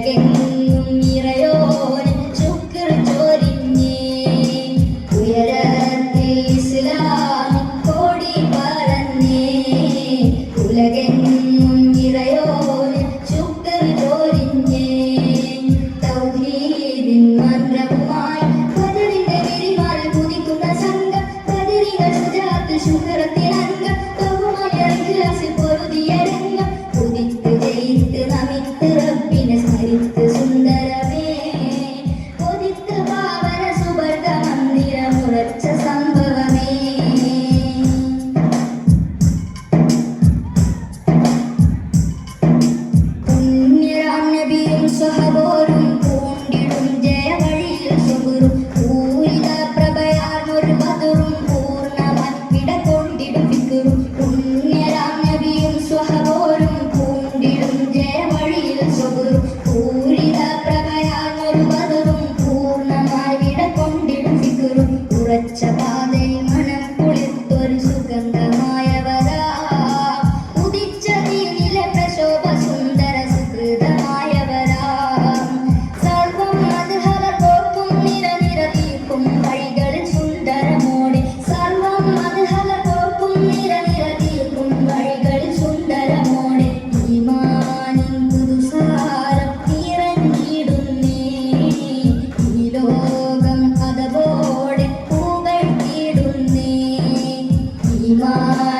ഉലകെങ്ങും ഇറയോന് ശുക്ർ ചോരിഞ്ഞേ. ഉയരത്തിൽ ഇസ്ലാം കോടി പറഞ്ഞേ ഉലകെങ്ങും ഉറച്ച പാതയിൽ smile.